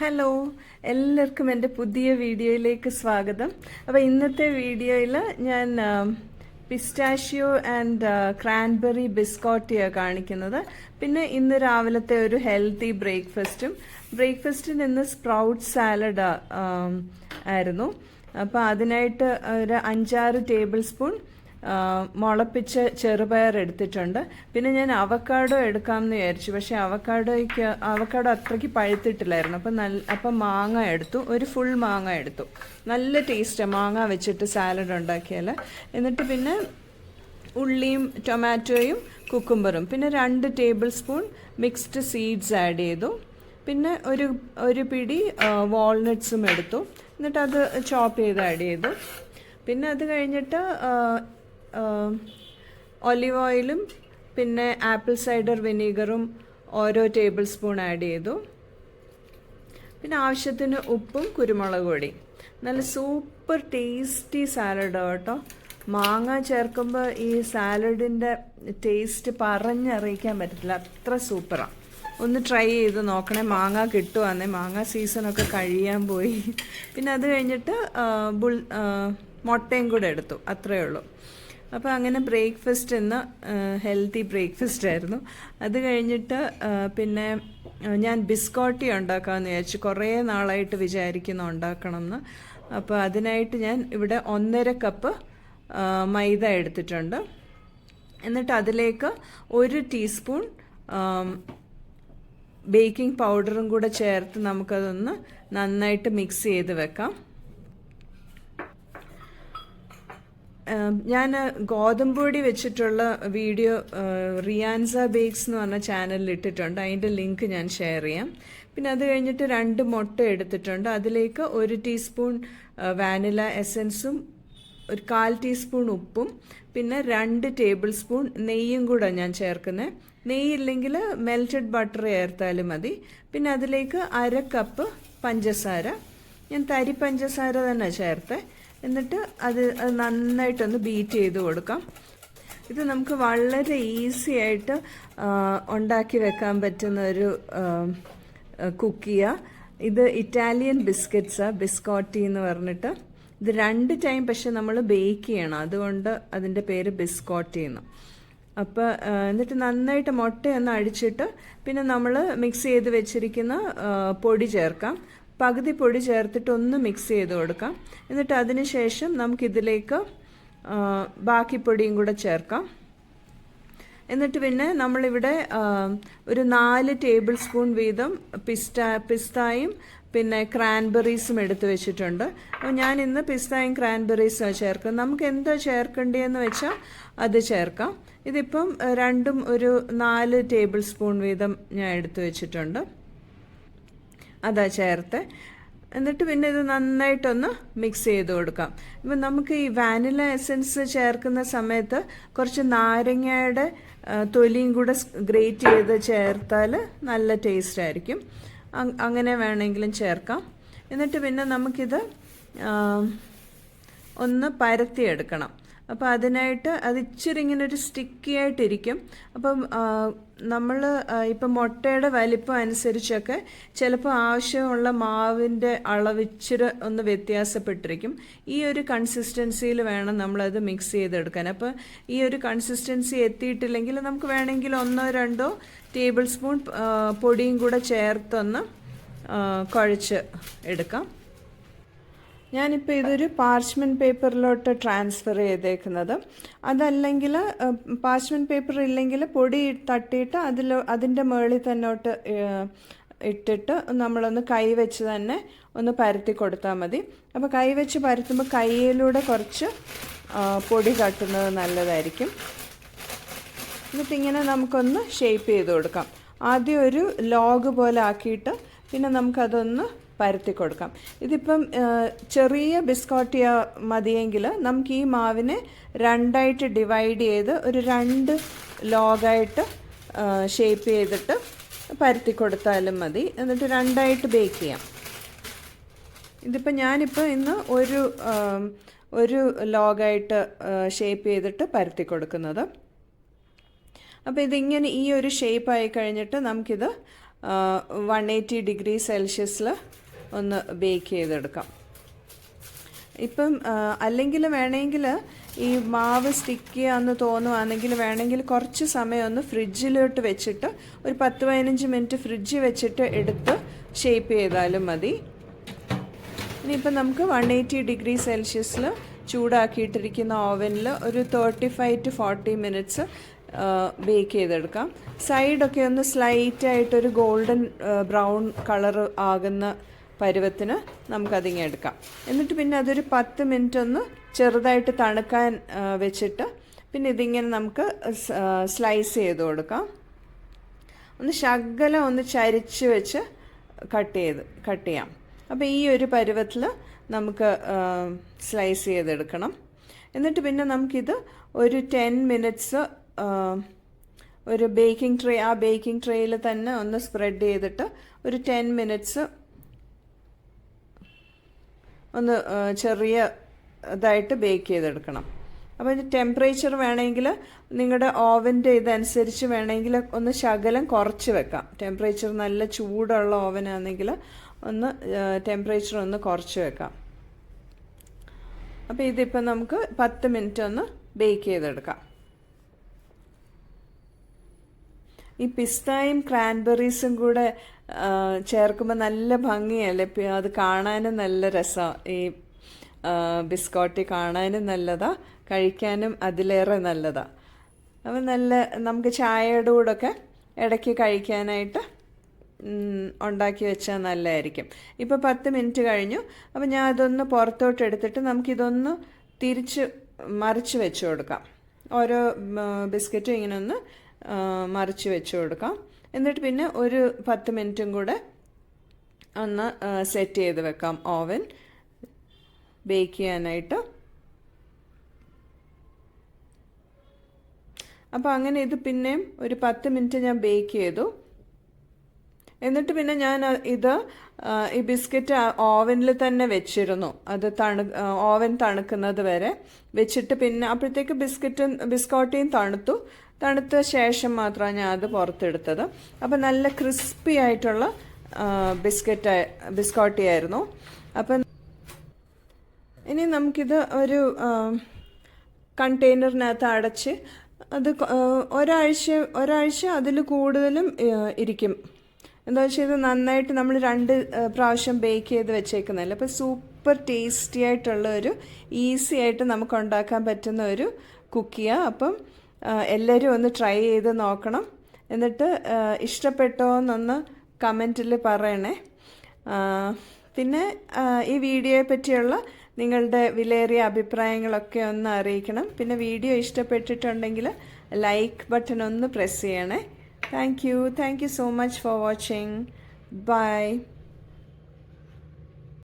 Hello എല്ലാവർക്കും എന്റെ പുതിയ വീഡിയോയിലേക്ക് സ്വാഗതം. അപ്പോൾ ഇന്നത്തെ വീഡിയോയിൽ ഞാൻ പിസ്റ്റാഷ്യോ ആൻഡ് ക്രാൻബെറി ബിസ്കോട്ടിയാണ് കാണിക്കുന്നത്. പിന്നെ ഇന്ന് രാവിലത്തെ ഒരു ഹെൽത്തി ബ്രേക്ക്ഫാസ്റ്റും. ബ്രേക്ക്ഫാസ്റ്റിന് ഇന്ന് സ്പ്രൗട്ട് സാലഡ് ആയിരുന്നു. അപ്പോൾ അതിനായിട്ട് ഒരു അഞ്ചാറ് ടേബിൾ സ്പൂൺ മുളപ്പിച്ച ചെറുപയർ എടുത്തിട്ടുണ്ട്. പിന്നെ ഞാൻ അവക്കാഡോ എടുക്കാമെന്ന് വിചാരിച്ചു. പക്ഷേ അവക്കാഡോയ്ക്ക് അവക്കാഡോ അത്രയ്ക്ക് പഴുത്തിട്ടില്ലായിരുന്നു. അപ്പം നല്ല അപ്പം മാങ്ങ എടുത്തു. ഒരു ഫുൾ മാങ്ങ എടുത്തു. നല്ല ടേസ്റ്റാണ് മാങ്ങ വെച്ചിട്ട് സാലഡ് ഉണ്ടാക്കിയാൽ. എന്നിട്ട് പിന്നെ ഉള്ളിയും ടൊമാറ്റോയും കുക്കുംബറും പിന്നെ രണ്ട് table spoon mixed seeds add ചെയ്തു. പിന്നെ ഒരു ഒരു പിടി വാൾനട്ട്സും എടുത്തു. എന്നിട്ട് അത് ചോപ്പ് ചെയ്ത് ആഡ് ചെയ്തു. പിന്നെ അത് കഴിഞ്ഞിട്ട് ഒലിവ് ഓയിലും പിന്നെ ആപ്പിൾ സൈഡർ വിനീഗറും ഓരോ ടേബിൾ സ്പൂൺ ആഡ് ചെയ്തു. പിന്നെ ആവശ്യത്തിന് ഉപ്പും കുരുമുളക് പൊടി. നല്ല സൂപ്പർ ടേസ്റ്റി സാലഡ് കേട്ടോ. മാങ്ങ ചേർക്കുമ്പോൾ ഈ സാലഡിന്റെ ടേസ്റ്റ് പറഞ്ഞറിയിക്കാൻ പറ്റത്തില്ല. അത്ര സൂപ്പറാണ് ഒന്ന് ട്രൈ ചെയ്ത് നോക്കണേ. മാങ്ങ കിട്ടുവാന്നേ. മാങ്ങ സീസണൊക്കെ കഴിയാൻ പോയി. പിന്നെ അത് കഴിഞ്ഞിട്ട് ബുൾ മുട്ടയും കൂടെ എടുത്തു. അത്രയേ ഉള്ളൂ. അപ്പോൾ അങ്ങനെ ബ്രേക്ക്ഫാസ്റ്റ് എന്ന ഹെൽത്തി ബ്രേക്ക്ഫാസ്റ്റ് ആയിരുന്നു. അത് കഴിഞ്ഞിട്ട് പിന്നെ ഞാൻ ബിസ്കോട്ടി ഉണ്ടാക്കാമെന്ന് വിചാരിച്ചു. കുറേ നാളായിട്ട് വിചാരിക്കുന്നു ഉണ്ടാക്കണം എന്ന് അപ്പോൾ അതിനായിട്ട് ഞാൻ ഇവിടെ ഒന്നര കപ്പ് മൈദ എടുത്തിട്ടുണ്ട്. എന്നിട്ട് അതിലേക്ക് ഒരു ടീസ്പൂൺ ബേക്കിംഗ് പൗഡറും കൂടെ ചേർത്ത് നമുക്കതൊന്ന് നന്നായിട്ട് മിക്സ് ചെയ്ത് വെക്കാം. ഞാൻ ഗോതമ്പൊടി വെച്ചിട്ടുള്ള വീഡിയോ റിയാൻസ ബേക്സ് എന്ന് പറഞ്ഞ ചാനലിൽ ഇട്ടിട്ടുണ്ട് അതിന്റെ ലിങ്ക് ഞാൻ ഷെയർ ചെയ്യാം. പിന്നെ അത് കഴിഞ്ഞിട്ട് രണ്ട് മുട്ട എടുത്തിട്ടുണ്ട്. അതിലേക്ക് ഒരു ടീസ്പൂൺ വാനില എസൻസും ഒരു കാൽ ടീസ്പൂൺ ഉപ്പും പിന്നെ രണ്ട് ടേബിൾ സ്പൂൺ നെയ്യും കൂടെ ഞാൻ ചേർക്കുന്നത് നെയ്യില്ലെങ്കിൽ മെൽറ്റഡ് ബട്ടർ ചേർത്താലും മതി. പിന്നെ അതിലേക്ക് അര കപ്പ് പഞ്ചസാര. ഞാൻ തരി പഞ്ചസാര തന്നെ ചേർത്തേ. എന്നിട്ട് അത് നന്നായിട്ടൊന്ന് ബീറ്റ് ചെയ്ത് കൊടുക്കാം. ഇത് നമുക്ക് വളരെ ഈസി ആയിട്ട് ഉണ്ടാക്കി വെക്കാൻ പറ്റുന്ന ഒരു കുക്കിയ ഇത് ഇറ്റാലിയൻ ബിസ്ക്കറ്റ്സ് ബിസ്കോട്ടി എന്ന് പറഞ്ഞിട്ട്. ഇത് രണ്ട് ടൈം പക്ഷെ നമ്മൾ ബേക്ക് ചെയ്യണം. അതുകൊണ്ട് അതിന്റെ പേര് ബിസ്കോട്ടി എന്ന്. അപ്പോൾ എന്നിട്ട് നന്നായിട്ട് മുട്ടയൊന്ന് അടിച്ചിട്ട് പിന്നെ നമ്മൾ മിക്സ് ചെയ്ത് വെച്ചിരിക്കുന്ന പൊടി ചേർക്കാം. പകുതി പൊടി ചേർത്തിട്ട് ഒന്ന് മിക്സ് ചെയ്ത് കൊടുക്കാം. എന്നിട്ട് അതിന് ശേഷം നമുക്കിതിലേക്ക് ബാക്കി പൊടിയും കൂടെ ചേർക്കാം. എന്നിട്ട് പിന്നെ നമ്മളിവിടെ ഒരു നാല് ടേബിൾ സ്പൂൺ വീതം പിസ്ത പിസ്തായും പിന്നെ ക്രാൻബെറീസും എടുത്ത് വെച്ചിട്ടുണ്ട്. അപ്പോൾ ഞാൻ ഇന്ന് പിസ്തായും ക്രാൻബെറീസും ചേർക്കും നമുക്ക് എന്താ ചേർക്കേണ്ടതെന്ന് വെച്ചാൽ അത് ചേർക്കാം. ഇതിപ്പം രണ്ടും ഒരു നാല് ടേബിൾ സ്പൂൺ വീതം ഞാൻ എടുത്തു വെച്ചിട്ടുണ്ട്. അതാ ചേർത്ത്. എന്നിട്ട് പിന്നെ ഇത് നന്നായിട്ടൊന്ന് മിക്സ് ചെയ്ത് കൊടുക്കാം. ഇപ്പം നമുക്ക് ഈ വാനില എസൻസ് ചേർക്കുന്ന സമയത്ത് കുറച്ച് നാരങ്ങയുടെ തൊലിയും കൂടെ ഗ്രേറ്റ് ചെയ്ത് ചേർത്താൽ നല്ല ടേസ്റ്റ് ആയിരിക്കും. അങ്ങനെ വേണമെങ്കിലും ചേർക്കാം. എന്നിട്ട് പിന്നെ നമുക്കിത് ഒന്ന് പരത്തിയെടുക്കണം. അപ്പോൾ അതിനായിട്ട് അത് ഇച്ചിരി ഇങ്ങനെ ഒരു സ്റ്റിക്കി ആയിട്ടിരിക്കും. അപ്പം നമ്മൾ ഇപ്പം മുട്ടയുടെ വലിപ്പം അനുസരിച്ചൊക്കെ ചിലപ്പോൾ ആവശ്യമുള്ള മാവിന്റെ അളവ് ഇച്ചിരി ഒന്ന് വ്യത്യാസപ്പെട്ടിരിക്കും. ഈ ഒരു കൺസിസ്റ്റൻസിയിൽ വേണം നമ്മളത് മിക്സ് ചെയ്തെടുക്കാൻ. അപ്പോൾ ഈ ഒരു കൺസിസ്റ്റൻസി എത്തിയിട്ടില്ലെങ്കിൽ നമുക്ക് വേണമെങ്കിൽ ഒന്നോ രണ്ടോ ടേബിൾ സ്പൂൺ പൊടിയും കൂടെ ചേർത്തൊന്ന് കുഴച്ച് എടുക്കാം. ഞാനിപ്പോൾ ഇതൊരു പാർച്ച്മെന്റ് പേപ്പറിലോട്ട് ട്രാൻസ്ഫർ ചെയ്തേക്കുന്നത്. അതല്ലെങ്കിൽ പാർച്ച്മെന്റ് പേപ്പർ ഇല്ലെങ്കിൽ പൊടി തട്ടിയിട്ട് അതിൽ അതിന്റെ മുകളിൽ തന്നോട്ട് ഇട്ടിട്ട് നമ്മളൊന്ന് കൈ വെച്ച് തന്നെ ഒന്ന് പരത്തി കൊടുത്താൽ മതി. അപ്പോൾ കൈ വെച്ച് പരത്തുമ്പോൾ കൈയിലൂടെ കുറച്ച് പൊടി തട്ടുന്നത് നല്ലതായിരിക്കും. എന്നിട്ട് ഇങ്ങനെ നമുക്കൊന്ന് ഷേപ്പ് ചെയ്ത് കൊടുക്കാം. ആദ്യം ഒരു ലോഗ് പോലെ ആക്കിയിട്ട് പിന്നെ നമുക്കതൊന്ന് പരത്തി കൊടുക്കാം. ഇതിപ്പം ചെറിയ ബിസ്കോട്ടിയ മതിയെങ്കിൽ നമുക്ക് ഈ മാവിനെ രണ്ടായിട്ട് ഡിവൈഡ് ചെയ്ത് ഒരു രണ്ട് ലോഗായിട്ട് ഷേപ്പ് ചെയ്തിട്ട് പരത്തി കൊടുത്താലും മതി. എന്നിട്ട് രണ്ടായിട്ട് ബേക്ക് ചെയ്യാം. ഇതിപ്പോൾ ഞാനിപ്പോൾ ഇന്ന് ഒരു ഒരു ലോഗായിട്ട് ഷേപ്പ് ചെയ്തിട്ട് പരത്തി കൊടുക്കുന്നത്. അപ്പോൾ ഇതിങ്ങനെ ഈ ഒരു ഷേപ്പ് ആയി കഴിഞ്ഞിട്ട് നമുക്കിത് വൺ എയ്റ്റി ഡിഗ്രി സെൽഷ്യസിൽ ഒന്ന് ബേക്ക് ചെയ്തെടുക്കാം. ഇപ്പം അല്ലെങ്കിൽ വേണമെങ്കിൽ ഈ മാവ് സ്റ്റിക്ക് എന്ന് തോന്നുവാണെങ്കിൽ വേണമെങ്കിൽ കുറച്ച് സമയം ഒന്ന് ഫ്രിഡ്ജിലോട്ട് വെച്ചിട്ട് ഒരു പത്ത് പതിനഞ്ച് മിനിറ്റ് ഫ്രിഡ്ജിൽ വെച്ചിട്ട് എടുത്ത് ഷേപ്പ് ചെയ്താലും മതി. ഇനിയിപ്പം നമുക്ക് വൺ എയ്റ്റി ഡിഗ്രി സെൽഷ്യസിൽ ചൂടാക്കിയിട്ടിരിക്കുന്ന ഓവനിൽ ഒരു thirty five to forty minutes bake ചെയ്തെടുക്കാം. സൈഡൊക്കെ ഒന്ന് സ്ലൈറ്റായിട്ടൊരു ഗോൾഡൻ ബ്രൗൺ കളർ ആകുന്ന പരുവത്തിന് നമുക്കതിങ്ങനെ എടുക്കാം. എന്നിട്ട് പിന്നെ അതൊരു പത്ത് മിനിറ്റ് ഒന്ന് ചെറുതായിട്ട് തണുക്കാൻ വെച്ചിട്ട് പിന്നെ ഇതിങ്ങനെ നമുക്ക് സ്ലൈസ് ചെയ്ത് കൊടുക്കാം. ഒന്ന് ശകലം ഒന്ന് ചരിച്ച് വെച്ച് കട്ട് ചെയ്ത് കട്ട് ചെയ്യാം. അപ്പോൾ ഈ ഒരു പരുവത്തിൽ നമുക്ക് സ്ലൈസ് ചെയ്തെടുക്കണം. എന്നിട്ട് പിന്നെ നമുക്കിത് ഒരു ടെൻ മിനിറ്റ്സ് ഒരു ബേക്കിംഗ് ട്രേ ആ ബേക്കിംഗ് ട്രേയിൽ തന്നെ ഒന്ന് സ്പ്രെഡ് ചെയ്തിട്ട് ഒരു ടെൻ മിനിറ്റ്സ് ഒന്ന് ചെറിയ ഇതായിട്ട് ബേക്ക് ചെയ്തെടുക്കണം. അപ്പോൾ ഇത് ടെമ്പറേച്ചർ വേണമെങ്കിൽ നിങ്ങളുടെ ഓവന്റെ ഇതനുസരിച്ച് വേണമെങ്കിൽ ഒന്ന് ശകലം കുറച്ച് വെക്കാം. ടെമ്പറേച്ചർ നല്ല ചൂടുള്ള ഓവനാണെങ്കിൽ ഒന്ന് ടെമ്പറേച്ചർ ഒന്ന് കുറച്ച് വെക്കാം. അപ്പോൾ ഇതിപ്പോൾ നമുക്ക് പത്ത് മിനിറ്റ് ഒന്ന് ബേക്ക് ചെയ്തെടുക്കാം. ഈ പിസ്തയും ക്രാൻബെറീസും കൂടെ ചേർക്കുമ്പോൾ നല്ല ഭംഗിയല്ലേ? അത് കാണാനും നല്ല രസമാണ് ഈ ബിസ്കോട്ടി കാണാനും നല്ലതാ കഴിക്കാനും അതിലേറെ നല്ലതാ. അപ്പം നല്ല നമുക്ക് ചായയുടെ കൂടെയൊക്കെ ഇടയ്ക്ക് കഴിക്കാനായിട്ട് ഉണ്ടാക്കി വെച്ചാൽ നല്ലതായിരിക്കും ഇപ്പോൾ പത്ത് മിനിറ്റ് കഴിഞ്ഞു. അപ്പം ഞാൻ അതൊന്ന് പുറത്തോട്ട് എടുത്തിട്ട് നമുക്കിതൊന്ന് തിരിച്ച് മറിച്ച് വെച്ച് കൊടുക്കാം. ഓരോ ബിസ്ക്കറ്റും ഇങ്ങനെ ഒന്ന് മറിച്ച് വെച്ച് കൊടുക്കാം. എന്നിട്ട് പിന്നെ ഒരു പത്ത് മിനിറ്റും കൂടെ ഒന്ന് സെറ്റ് ചെയ്ത് വെക്കാം ഓവൻ ബേക്ക് ചെയ്യാനായിട്ട്. അപ്പോൾ അങ്ങനെ ഇത് പിന്നെയും ഒരു പത്ത് മിനിറ്റ് ഞാൻ ബേക്ക് ചെയ്തു. എന്നിട്ട് പിന്നെ ഞാൻ ഇത് ഈ ബിസ്ക്കറ്റ് ഓവനിൽ തന്നെ വെച്ചിരുന്നു. അത് തണു ഓവൻ തണുക്കുന്നത് വരെ വെച്ചിട്ട് പിന്നെ അപ്പോഴത്തേക്ക് ബിസ്ക്കറ്റും ബിസ്ക്കോട്ടിയും തണുത്തു. തണുത്ത ശേഷം മാത്രമാണ് ഞാൻ അത് പുറത്തെടുത്തത്. അപ്പം നല്ല ക്രിസ്പി ആയിട്ടുള്ള ബിസ്ക്കറ്റ് ബിസ്ക്കോട്ടി ആയിരുന്നു. അപ്പം ഇനി നമുക്കിത് ഒരു കണ്ടെയ്നറിനകത്ത് അടച്ച് അത് ഒരാഴ്ച ഒരാഴ്ച അതിൽ കൂടുതലും ഇരിക്കും. എന്താ വെച്ചാൽ ഇത് നന്നായിട്ട് നമ്മൾ രണ്ട് പ്രാവശ്യം ബേക്ക് ചെയ്ത് വെച്ചേക്കുന്നതല്ലേ. അപ്പോൾ സൂപ്പർ ടേസ്റ്റി ആയിട്ടുള്ള ഒരു ഈസി ആയിട്ട് നമുക്ക് ഉണ്ടാക്കാൻ പറ്റുന്ന ഒരു കുക്കിയാണ് അപ്പം എല്ലാവരും ഒന്ന് ട്രൈ ചെയ്ത് നോക്കണം. എന്നിട്ട് ഇഷ്ടപ്പെട്ടോ എന്നൊന്ന് കമന്റിൽ പറയണേ. പിന്നെ ഈ വീഡിയോയെ പറ്റിയുള്ള നിങ്ങളുടെ വിലയേറിയ അഭിപ്രായങ്ങളൊക്കെ ഒന്ന് അറിയിക്കണം. പിന്നെ വീഡിയോ ഇഷ്ടപ്പെട്ടിട്ടുണ്ടെങ്കിൽ ലൈക്ക് ബട്ടൺ ഒന്ന് പ്രസ് ചെയ്യണേ. Thank you thank you so much for watching bye